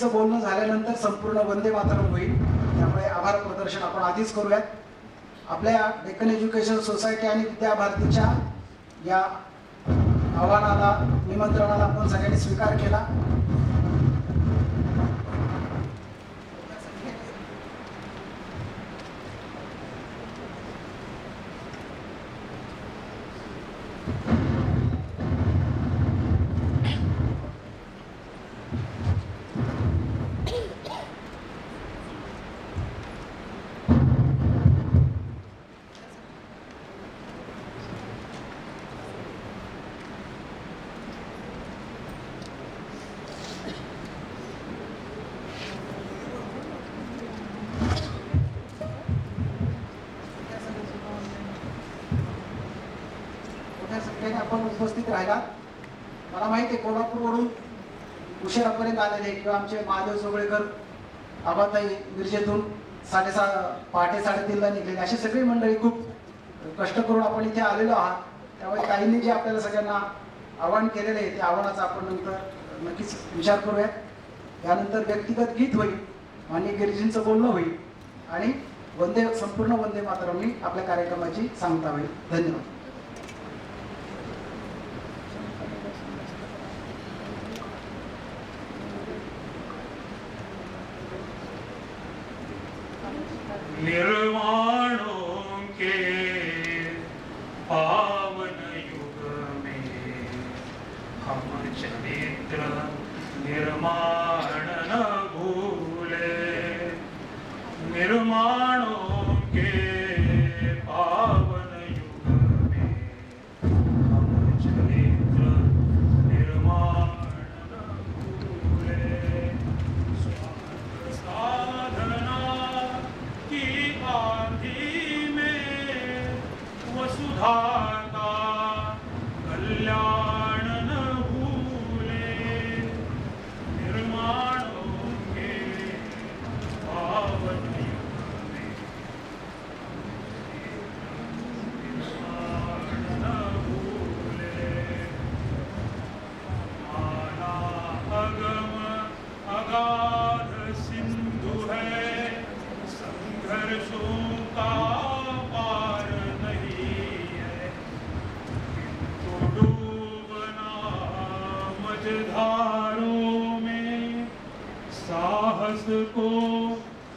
गिरीजींचं बोलणं झाल्यानंतर संपूर्ण वंदे मातरम होईल. त्यामुळे आभार प्रदर्शन आपण आधीच करूयात. आपल्या डेक्कन एज्युकेशन सोसायटी आणि विद्या भारतीच्या या आव्हानाला निमंत्रणाला आपण सगळ्यांनी स्वीकार केला. आपण उपस्थित राहिला. मला माहिती आहे कोल्हापूरवरून उशिरापर्यंत आलेले किंवा आमचे महादेव जोगळेकर आबाताई मिरजेतून साडेसा पहाटे साडेतीनला निघलेले. अशी सगळी मंडळी खूप कष्ट करून आपण इथे आलेलो आहात. त्यामुळे काहींनी जे आपल्याला सगळ्यांना आवाहन केलेलं आहे त्या आव्हानाचा आपण नंतर नक्कीच विचार करूयात. यानंतर व्यक्तिगत गीत होईल. मान्य गिरिजींचं बोलणं होईल. आणि वंदे संपूर्ण वंदे मातरमनी आपल्या कार्यक्रमाची सांगता होईल. धन्यवाद. અમુચ મિત્ર નિર્માણ ન ભૂલે નિર્માણો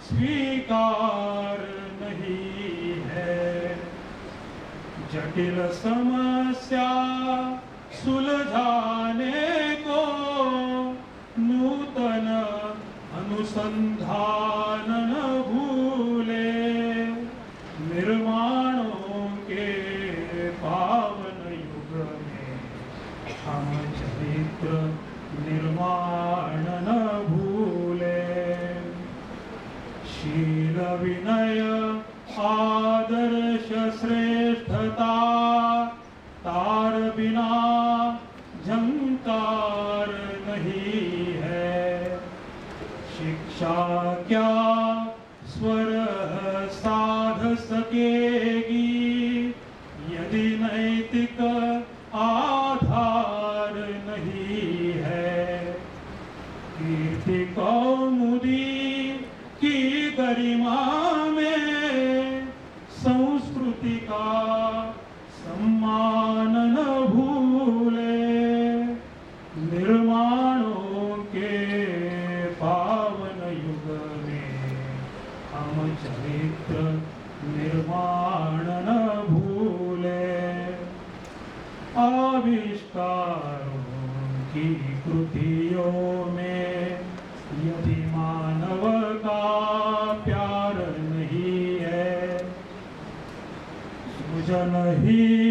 स्वीकार नहीं है। जटिल समस्या सुलझाने को नूतन अनुसंधान क्या स्वर साध सकेगी यदि नैतिक मानव का प्यार नहीं है सृजनहीन ही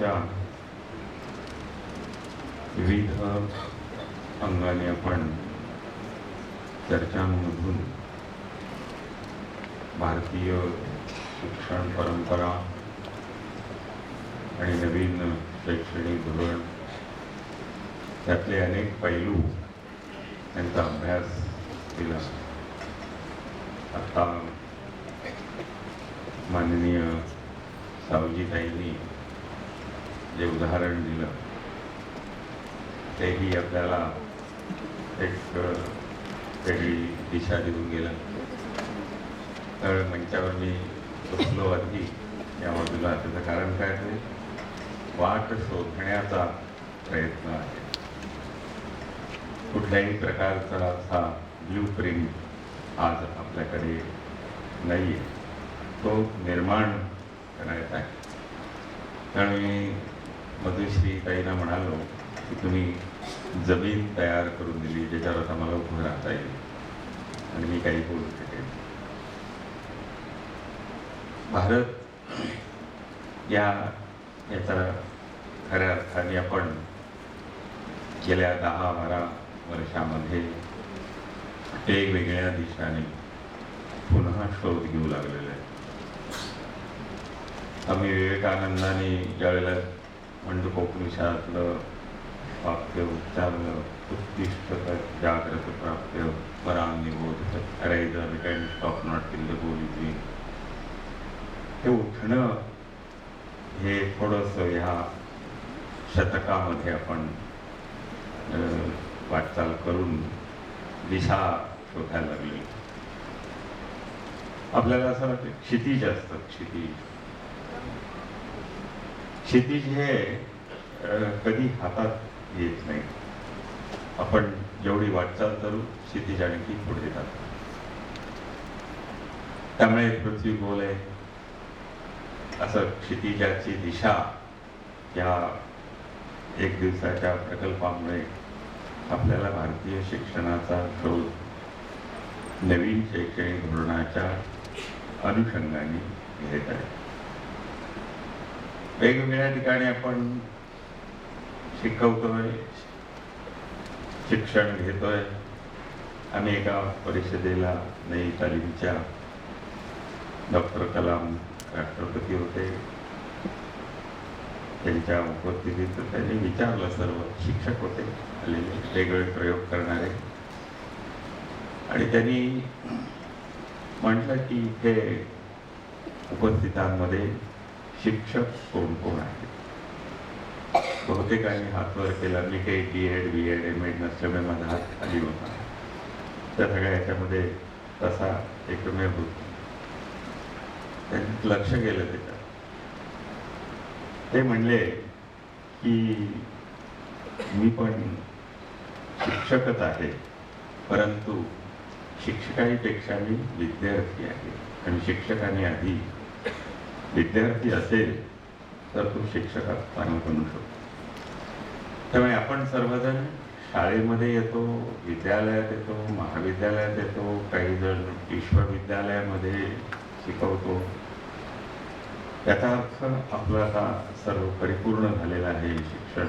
दिवसभराच्या विविध अंगाने आपण चर्चांमधून भारतीय शिक्षण परंपरा आणि नवीन शैक्षणिक धोरण त्यातले अनेक पैलू यांचा अभ्यास केला. आता माननीय सावजीताईंनी जे उदाहरण दिलं तेही आपल्याला एक वेगळी दिशा देऊन गेलं. तर मंचावर मी बसलो आधी या बाजूला. त्याचं कारण काय ते वाट शोधण्याचा प्रयत्न आहे. कुठल्याही प्रकारचा असा ब्ल्यू प्रिंट आज आपल्याकडे नाही आहे तो निर्माण करायचा आहे त्यामुळे मधुश्री ताईंना म्हणालो की तुम्ही जमीन तयार करून दिली ज्याच्यावर आता मला उभं राहता येईल. आणि मी काही बोलू शकेन. भारत या याचा खऱ्या अर्थाने आपण गेल्या दहा बारा वर्षामध्ये वेगवेगळ्या दिशाने पुन्हा शोध घेऊ लागलेला आहे. आम्ही विवेकानंदाने ज्यावेळेला म्हणजे मंडकोपनिषदातलं वाक्य उच्चारलं उत्तिष्ठ जाग्रत प्राप्य परानिबोध arise can stop not till the हे उठणं हे थोडंसं ह्या शतकामध्ये आपण अं, वाटचाल करून दिशा शोधायला लागली. आपल्याला असं वाटतं क्षितिज असतं क्षितिज. क्षितिज हे कधी हातात येत नाही. आपण जेवढी वाटचाल करू क्षितिज आणखी पुढे जात त्यामुळे पृथ्वी गोल आहे. असं क्षितिजाची दिशा या एक दिवसाच्या प्रकल्पामुळे आपल्याला भारतीय शिक्षणाचा शोध नवीन शैक्षणिक धोरणाच्या अनुषंगाने घेत आहे वेगवेगळ्या ठिकाणी आपण शिकवतोय शिक्षण घेतोय. आम्ही एका परिषदेला नई तालीमच्या डॉक्टर कलाम राष्ट्रपती होते. त्यांच्या उपस्थितीत त्यांनी विचारलं सर्व शिक्षक होते आलेले वेगवेगळे प्रयोग करणारे. आणि त्यांनी म्हटलं की इथे उपस्थितांमध्ये शिक्षक कोण कोण आहेत? बहुतेकांनी हात वर केला. मी काही D Ed B Ed M Ed नसल्यामुळे माझा हात खाली होता. त्या सगळ्या ह्याच्यामध्ये तसा एकमेव होतो. त्यांनी लक्ष गेलं त्याच्यात. ते म्हणले की मी पण शिक्षकच आहे परंतु शिक्षकाईपेक्षा मी विद्यार्थी आहे. आणि शिक्षकाने आधी विद्यार्थी असेल तर तो शिक्षकात चांगला बनू शकतो. त्यामुळे आपण सर्वजण शाळेमध्ये येतो विद्यालयात येतो महाविद्यालयात येतो काही जण विश्वविद्यालयामध्ये शिकवतो. याचा अर्थ आपलं आता सर्व परिपूर्ण झालेलं आहे शिक्षण.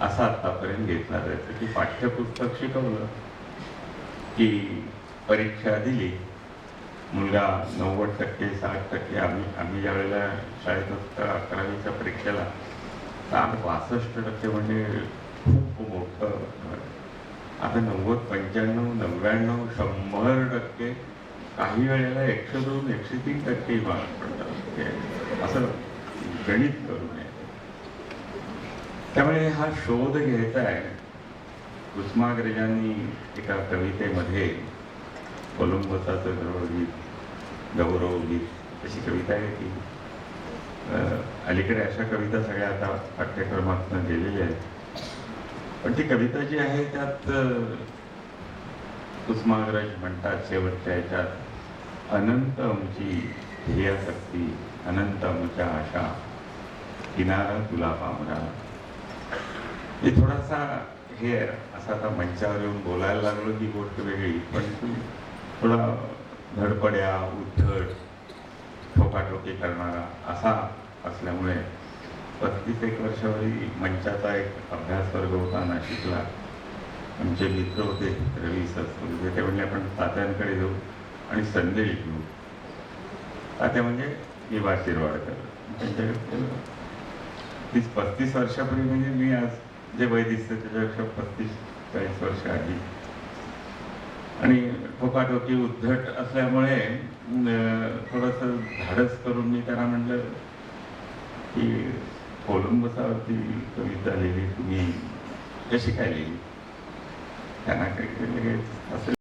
असं आत्तापर्यंत घेतला जायचं की पाठ्यपुस्तक शिकवलं की परीक्षा दिली मुलगा नव्वद टक्के साठ टक्के आम्ही आम्ही ज्या वेळेला शाळेत असता अकरावीच्या परीक्षेला साठ बासष्ट टक्के म्हणजे खूप मोठं आता नव्वद पंच्याण्णव नव्याण्णव शंभर टक्के काही वेळेला एकशे दोन एकशे तीन टक्के मार्क पडतात. असं गणित करू नये त्यामुळे हा शोध घ्यायचा आहे. कुसुमाग्रजांनी एका कवितेमध्ये कोलंबसाचं गौरवगीत गौरवगीत अशी कविता आहे की अलीकडे अशा कविता सगळ्या आता पाठ्यक्रमातून गेलेल्या आहेत. पण ती कविता जी आहे त्यात अं, म्हणतात शेवटच्या याच्यात अनंत आमची ध्येयाशक्ती अनंत आमच्या आशा किनारा तुला पामरा हे थोडासा हे असा आता मंचावर येऊन बोलायला लागलो ती गोष्ट वेगळी पण थोडा धडपड्या उद्धट ठोकाठोकी करणारा असा असल्यामुळे पस्तीस एक वर्षावरी मंचाचा एक अभ्यास वर्ग होता नाशिकला. आमचे मित्र होते रवी सर ते म्हणले आपण तात्यांकडे जाऊ आणि संदेश घेऊ तात्या म्हणजे मी वाशिरवाडकर त्यांच्याकडे तीस पस्तीस वर्षापूर्वी म्हणजे मी आज जे वय दिसतं त्याच्यापेक्षा पस्तीस चाळीस वर्ष आधी. आणि ठोकाठोकी उद्धट असल्यामुळे थोडंसं धाडस करून मी त्यांना म्हणलं की कोलंबसावरती कविता लिहिली तुम्ही कशी काय लिहिली? त्यांना काही असं